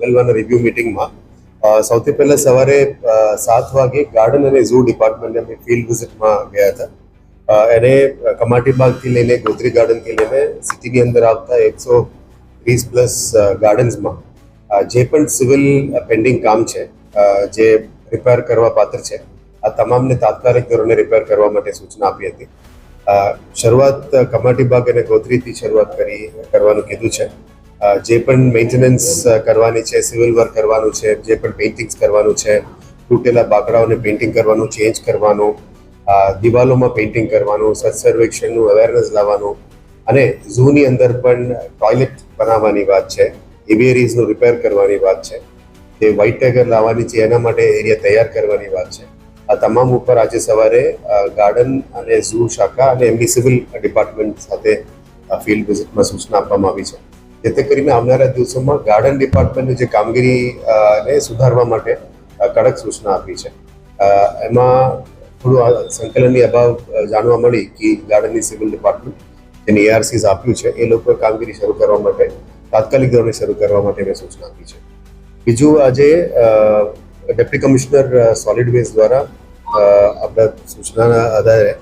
મંગળવારના રિવ્યુ મિટિંગમાં સૌથી પહેલા સવારે સાત વાગે ગાર્ડન અને ઝૂ ડિપાર્ટમેન્ટને અમે ફિલ્ડ વિઝિટમાં ગયા હતા. એને કમાટી બાગથી લઈને, ગોત્રી ગાર્ડનથી લઈને સિટીની અંદર આવતા એકસો ત્રીસ પ્લસ ગાર્ડન્સમાં જે પણ સિવિલ પેન્ડિંગ કામ છે જે રિપેર કરવા પાત્ર છે, આ તમામને તાત્કાલિક ધોરણે રિપેર કરવા માટે સૂચના આપી હતી. શરૂઆત કમાટી બાગ અને ગોત્રીથી શરૂઆત કરી, કરવાનું કીધું છે. જે પણ મેન્ટેનન્સ કરવાની છે સિવિલ વર્ક કરવાનું છે, જે પણ પેઇન્ટિંગ્સ કરવાનું છે, તૂટેલા બાકડાઓને પેઇન્ટિંગ કરવાનું ચેન્જ કરવાનું દિવાલોમાં પેઇન્ટિંગ કરવાનું સર્વેક્ષણનું અવેરનેસ લાવવાનું અને ઝૂની અંદર પણ ટોયલેટ બનાવવાની વાત છે એવિયરીઝનું રિપેર કરવાની વાત છે, જે વ્હાઇટ ટાઈગર લાવવાની છે, એના માટે એરિયા તૈયાર કરવાની વાત છે. આ તમામ ઉપર આજે સવારે ગાર્ડન અને ઝૂ શાખા અને એમની સિવિલ ડિપાર્ટમેન્ટ સાથે ફિલ્ડ વિઝિટમાં સૂચના આપવામાં આવી છે. જેથી કરીને આવનારા દિવસોમાં ગાર્ડન ડિપાર્ટમેન્ટની જે કામગીરી ને સુધારવા માટે કડક સૂચના આપી છે. એમાં થોડું સંકલનની અભાવ જાણવા મળી કે ગાર્ડનની સિવિલ ડિપાર્ટમેન્ટ જેને એઆરસીઝ આપ્યું છે, એ લોકોએ કામગીરી શરૂ કરવા માટે, તાત્કાલિક ધોરણે શરૂ કરવા માટે મેં સૂચના આપી છે. બીજું આજે ડેપ્ટી કમિશનર સોલિડ વેસ્ટ દ્વારા આપણા સૂચનાના આધારે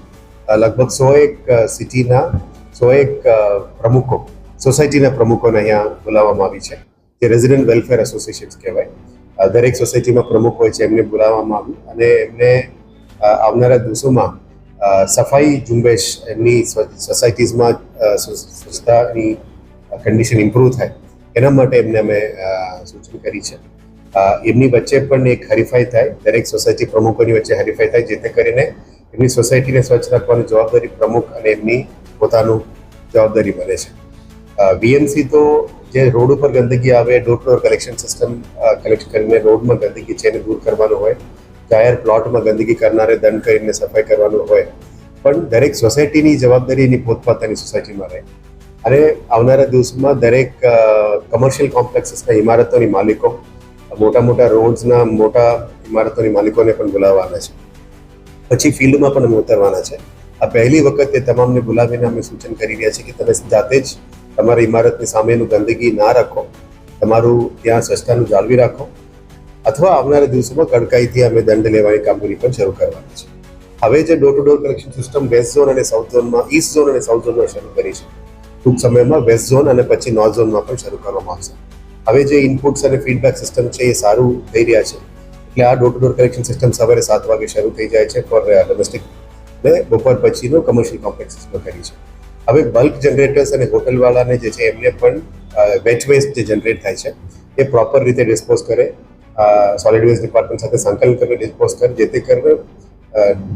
લગભગ સો એક સિટીના સો એક પ્રમુખો સોસાયટીના પ્રમુખોને અહીંયા બોલાવવામાં આવી છે. જે રેઝિડન્ટ વેલફેર એસોસિએશન કહેવાય. દરેક સોસાયટીમાં પ્રમુખ હોય છે, એમને બોલાવવામાં આવ્યું અને એમને આવનારા દિવસોમાં સફાઈ ઝુંબેશ એમની સોસાયટીઝમાં સ્વચ્છતાની કન્ડિશન ઇમ્પ્રૂવ થાય, એના માટે એમને અમે સૂચન કરી છે. એમની વચ્ચે પણ એક હરીફાઈ થાય, દરેક સોસાયટી પ્રમુખોની વચ્ચે હરીફાઈ થાય, જેથી કરીને એમની સોસાયટીને સ્વચ્છ રાખવાની જવાબદારી પ્રમુખ અને એમની પોતાનું જવાબદારી બને છે. વીએમસી તો જે રોડ ઉપર ગંદકી આવે door to collection system collect કરીને રોડમાં ગંદકી છે એને દૂર કરવાનું હોય, જાહેર પ્લોટમાં ગંદકી કરનારે દંડ કરીને સફાઈ કરવાનું હોય, પણ દરેક સોસાયટીની જવાબદારી એની પોતપોતાની સોસાયટીમાં રહે. અને આવનારા દિવસમાં દરેક કમર્શિયલ કોમ્પ્લેક્સીસના ઇમારતોની માલિકો, મોટા મોટા રોડ્સના મોટા ઇમારતોની માલિકોને પણ બોલાવવાના છે. પછી ફિલ્ડમાં પણ અમે ઉતરવાના છે. આ પહેલી વખત એ તમામને બોલાવીને અમે સૂચન કરી રહ્યા છીએ કે તમે જાતે જ તમારી ઇમારતની સામેનું ગંદકી ના રાખો. તમારું ત્યાં સ્વચ્છતાનું જાળવી રાખો. અથવા આવનારા દિવસોમાં કડકાઈથી અમે દંડ લેવાની કામગીરી પણ શરૂ કરવાની છે. હવે જે door to door collection system west zone અને સાઉથ ઝોનમાં ઈસ્ટ ઝોન અને સાઉથ ઝોનમાં શરૂ કરી છે. ટૂંક સમયમાં વેસ્ટ ઝોન અને પછી નોર્થ ઝોનમાં પણ શરૂ કરવામાં આવશે. હવે જે ઇનપુટ્સ અને ફીડબેક સિસ્ટમ છે એ સારું થઈ રહ્યા છે. એટલે આ door to door collection system સવારે સાત વાગે શરૂ થઈ જાય છે ફોર ડોમેસ્ટિક ને બપોર પછીનો કમર્શિયલ કોમ્પ્લેક્સીસમાં કરી છે. હવે બલ્ક જનરેટર્સ અને હોટલવાળાને જે છે, એમને પણ વેચ વેસ્ટ જે જનરેટ થાય છે, એ પ્રોપર રીતે ડિસ્પોઝ કરે. સોલિડ વેસ્ટ ડિપાર્ટમેન્ટ સાથે સંકલન કરીને ડિસ્પોઝ કરે, જેથી કરીને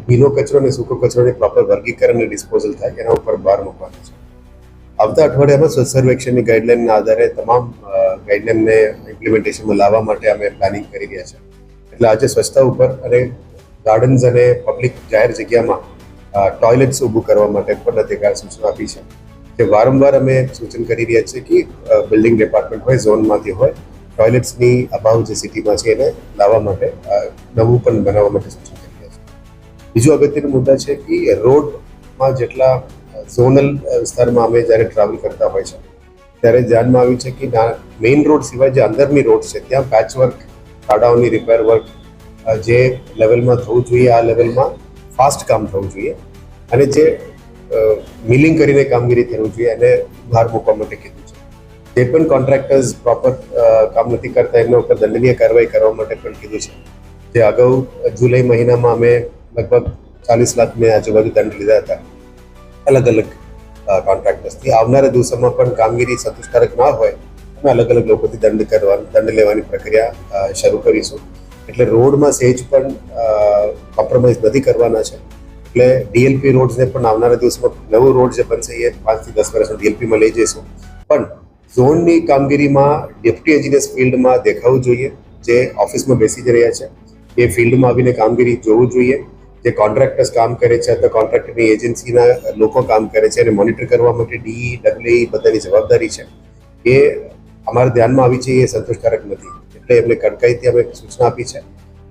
ભીનો કચરો અને સૂકો કચરોની પ્રોપર વર્ગીકરણ અને ડિસ્પોઝલ થાય, એના ઉપર ભાર મૂકવાનો છે. આવતા અઠવાડિયામાં સ્વચ્છ સર્વેક્ષણની ગાઈડલાઇનના આધારે તમામ ગાઈડલાઇનને ઇમ્પ્લિમેન્ટેશનમાં લાવવા માટે અમે પ્લાનિંગ કરી રહ્યા છે. એટલે આજે સ્વચ્છતા ઉપર અને ગાર્ડન્સ અને પબ્લિક જાહેર જગ્યામાં ટોયલેટ્સ ઊભું કરવા માટે પણ અધિકાર સૂચના આપી છે જે વારંવાર અમે સૂચન કરી રહ્યા છીએ કે બિલ્ડિંગ ડિપાર્ટમેન્ટ હોય ઝોનમાંથી હોય ટોયલેટ્સની અભાવ જે સિટીમાં છે એને લાવવા માટે નવું પણ બનાવવા માટે સૂચન કરી રહ્યા છે. બીજું અગત્યનો મુદ્દા છે કે, રોડમાં જેટલા ઝોનલ વિસ્તારમાં અમે જ્યારે ટ્રાવેલ કરતા હોય છે, ત્યારે ધ્યાનમાં આવ્યું છે કે મેઇન રોડ સિવાય જે અંદરની રોડ છે, ત્યાં પેચ વર્ક ખાડાઓની રિપેર વર્ક જે લેવલમાં થવું જોઈએ, આ લેવલમાં ફાસ્ટ કામ થવું જોઈએ અને જે મિલિંગ કરીને કામગીરી થવું જોઈએ એને ભાર મૂકવા માટે કીધું છે. જે પણ કોન્ટ્રાક્ટર્સ પ્રોપર કામ નથી કરતા, એમના ઉપર દંડનીય કાર્યવાહી કરવા માટે પણ કીધું છે. જે અગાઉ જુલાઈ મહિનામાં અમે લગભગ ચાલીસ લાખની આજુબાજુ દંડ લીધા હતા. અલગ અલગ કોન્ટ્રાક્ટર્સથી આવનારા દિવસોમાં પણ કામગીરી સંતોષકારક ના હોય, અમે અલગ અલગ લોકોથી દંડ કરવાની, દંડ લેવાની પ્રક્રિયા શરૂ કરીશું. એટલે રોડમાં સેજ પણ કોમ્પ્રોમાઇઝ નથી કરવાના છે. એટલે ડીએલપી રોડ્સને પણ આવનારા દિવસમાં નવું રોડ જે બનશે એ પાંચથી દસ વર્ષમાં ડીએલપીમાં લઈ જઈશું. પણ ઝોનની કામગીરીમાં ડેપ્ટી એન્જિનિયર્સ ફિલ્ડમાં દેખાવું જોઈએ, જે ઓફિસમાં બેસી જ રહ્યા છે. એ ફિલ્ડમાં આવીને કામગીરી જોવું જોઈએ. જે કોન્ટ્રાક્ટર્સ કામ કરે છે અથવા કોન્ટ્રાક્ટરની એજન્સીના લોકો કામ કરે છે અને મોનિટર કરવા માટે ડી ડબલ્યુ બધાની જવાબદારી છે. એ અમારા ધ્યાનમાં આવી છે, એ સંતોષકારક નથી. એટલે એમને કડકાઈથી અમે સૂચના આપી છે.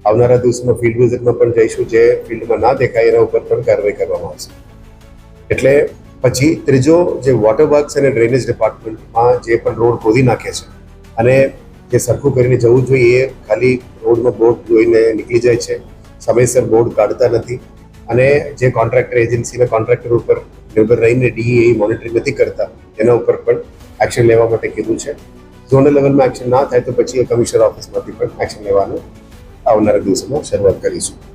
આવનારા દિવસમાં ફિલ્ડ વિઝિટમાં પણ જઈશું જે ફિલ્ડમાં ના દેખાય એના ઉપર પણ કાર્યવાહી કરવામાં આવશે. એટલે પછી ત્રીજો જે વોટર વર્ક્સ અને ડ્રેનેજ ડિપાર્ટમેન્ટમાં જે પણ રોડ ખોદી નાખે છે અને જે સરખું કરીને જવું જોઈએ એ ખાલી રોડનો બોર્ડ જોઈને નીકળી જાય છે. સમયસર બોર્ડ કાઢતા નથી અને જે કોન્ટ્રાક્ટર એજન્સીના કોન્ટ્રાક્ટર ઉપર નિર્ભર રહીને ડીએ મોનિટરિંગ નથી કરતા, એના ઉપર પણ એક્શન લેવા માટે કીધું છે. ઝોનલ લેવલમાં એક્શન ના થાય તો પછી કમિશનર ઓફિસમાંથી પણ એક્શન લેવાનું આવનારા દિવસોમાં શરૂઆત કરીશું.